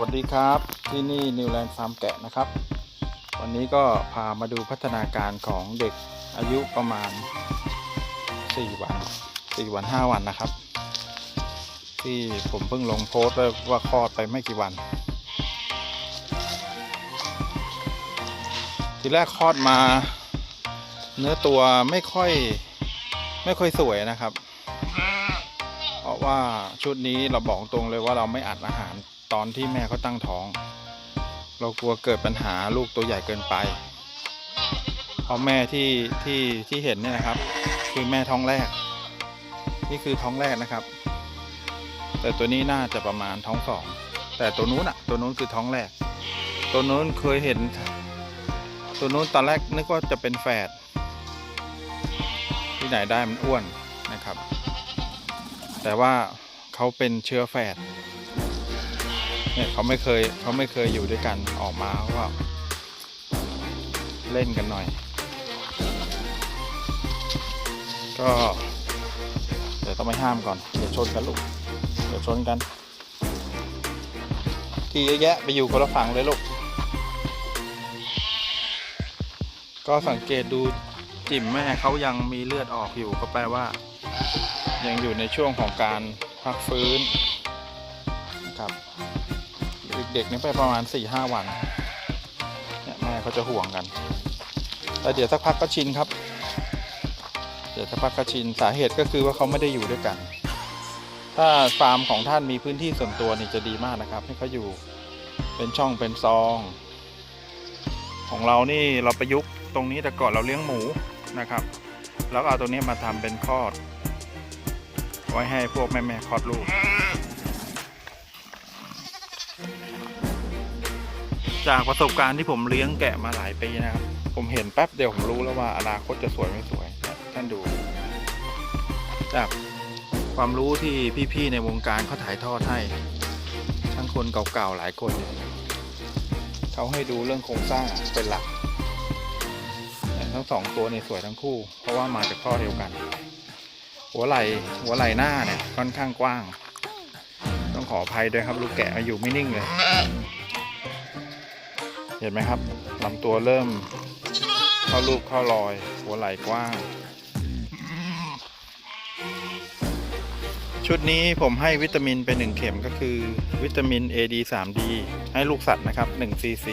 วัสดีครับที่นี่นิวแลนด์ฟาร์มแกะนะครับ วันนี้ก็พามาดูพัฒนาการของเด็กอายุประมาณ 4 วัน 4 วัน 5 วันนะครับ ที่ผมเพิ่งลงโพสต์ว่าคลอดไปไม่กี่วัน ทีแรกคลอดมา เนื้อตัวไม่ค่อยไม่ค่อยสวยนะครับ เพราะว่าชุดนี้เราบอกตรงเลยว่าเราไม่อัดอาหาร ตอนที่แม่เขาตั้งท้อง เรากลัวเกิดปัญหาลูกตัวใหญ่เกินไปเพราะแม่ที่ที่ที่เห็นเนี่ยครับ คือแม่ท้องแรก นี่คือท้องแรกนะครับ แต่ตัวนี้น่าจะประมาณท้องสองแต่ตัวนู้นอะตัวนู้นคือท้องแรก ตัวนู้นเคยเห็น ตัวนู้นตอนแรกนึกว่าจะเป็นแฝดที่ไหนได้มันอ้วนนะครับ แต่ว่าเขาเป็นเชื้อแฝด เนี่ยเขาไม่เคยเขาไม่เคยอยู่ด้วยกันออกมาเขาเล่นกันหน่อย ก็เดี๋ยวต้องไปห้ามก่อน เดี๋ยวชนกันลูก เดี๋ยวชนกัน ที่เยอะแยะไปอยู่คนละฝั่งเลยลูก ก็สังเกตดูจิ่มแม่เขายังมีเลือดออกอยู่ก็แปลว่า ยังอยู่ในช่วงของการพักฟื้นนะครับ ด็กๆนี่ไปประมาณ4ี่ห้าวันเนี่ยแม่เขาจะห่วงกัน แต่เดี๋ยวสักพักก็ชินครับ เดี๋ยวสักพักก็ชินสาเหตุก็คือว่าเขาไม่ได้อยู่ด้วยกัน ถ้าฟาร์มของท่านมีพื้นที่ส่วนตัวนี่จะดีมากนะครับ ให้เขาอยู่เป็นช่องเป็นซอง ของเรานี่เราประยุกต์ตรงนี้แต่ก่อนเราเลี้ยงหมูนะครับ แล้วเอาตรงนี้มาทำเป็นคอด ไว้ให้พวกแม่ๆคลอดลูก จากประสบการณ์ที่ผมเลี้ยงแกะมาหลายปีนะครับ ผมเห็นแป๊บเดียวผมรู้แล้วว่าอนาคตจะสวยไม่สวย ท่านดู จากความรู้ที่พี่ๆในวงการเขาถ่ายทอดให้ ทั้งคนเก่าๆหลายคนเขาให้ดูเรื่องโครงสร้างเป็นหลัก ทั้งสองตัวนี่สวยทั้งคู่ เพราะว่ามาจากพ่อเดียวกัน หัวไหล่หัวไหล่หน้าเนี่ยค่อนข้างกว้าง ต้องขออภัยด้วยครับลูกแกะมาอยู่ไม่นิ่งเลย เห็นไหมครับลำตัวเริ่มเข้ารูปเข้ารอย หัวไหล่กว้าง ชุดนี้ผมให้วิตามินไปหนึ่งเข็มก็คือ วิตามิน AD 3D ให้ลูกสัตว์นะครับ1 cc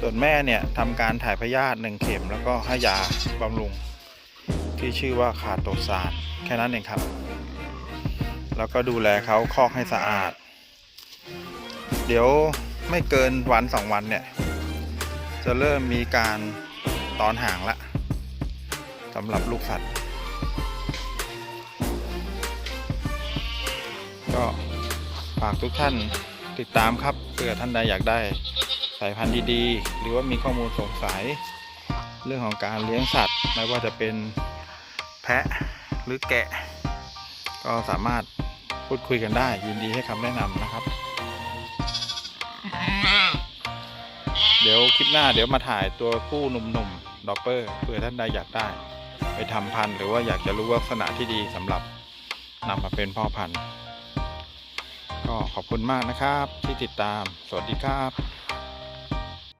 ส่วนแม่เนี่ยทำการถ่ายพยาธิ1เข็ม แล้วก็ให้ยาบำรุง ที่ชื่อว่าคาโตซานแค่นั้นเองครับ แล้วก็ดูแลเขาคอกให้สะอาด เดี๋ยว ไม่เกินวันสองวันเนี่ย จะเริ่มมีการตอนห่างละสำหรับลูกสัตว์ ก็ฝากทุกท่านติดตามครับเผื่อท่านใดอยากได้สายพันธุ์ดีๆ หรือว่ามีข้อมูลสงสัย เรื่องของการเลี้ยงสัตว์ ไม่ว่าจะเป็นแพะหรือแกะ ก็สามารถพูดคุยกันได้ ยินดีให้คำแนะนำนะครับ เดี๋ยวคลิปหน้าเดี๋ยวมาถ่ายตัวผู้หนุ่มๆด็อกเปอร์เผื่อท่านใดอยากได้ ไปทำพันธุ์หรือว่าอยากจะรู้ลักษณะที่ดีสำหรับนำมาเป็นพ่อพันธุ์ก็ขอบคุณมากนะครับที่ติดตาม สวัสดีครับ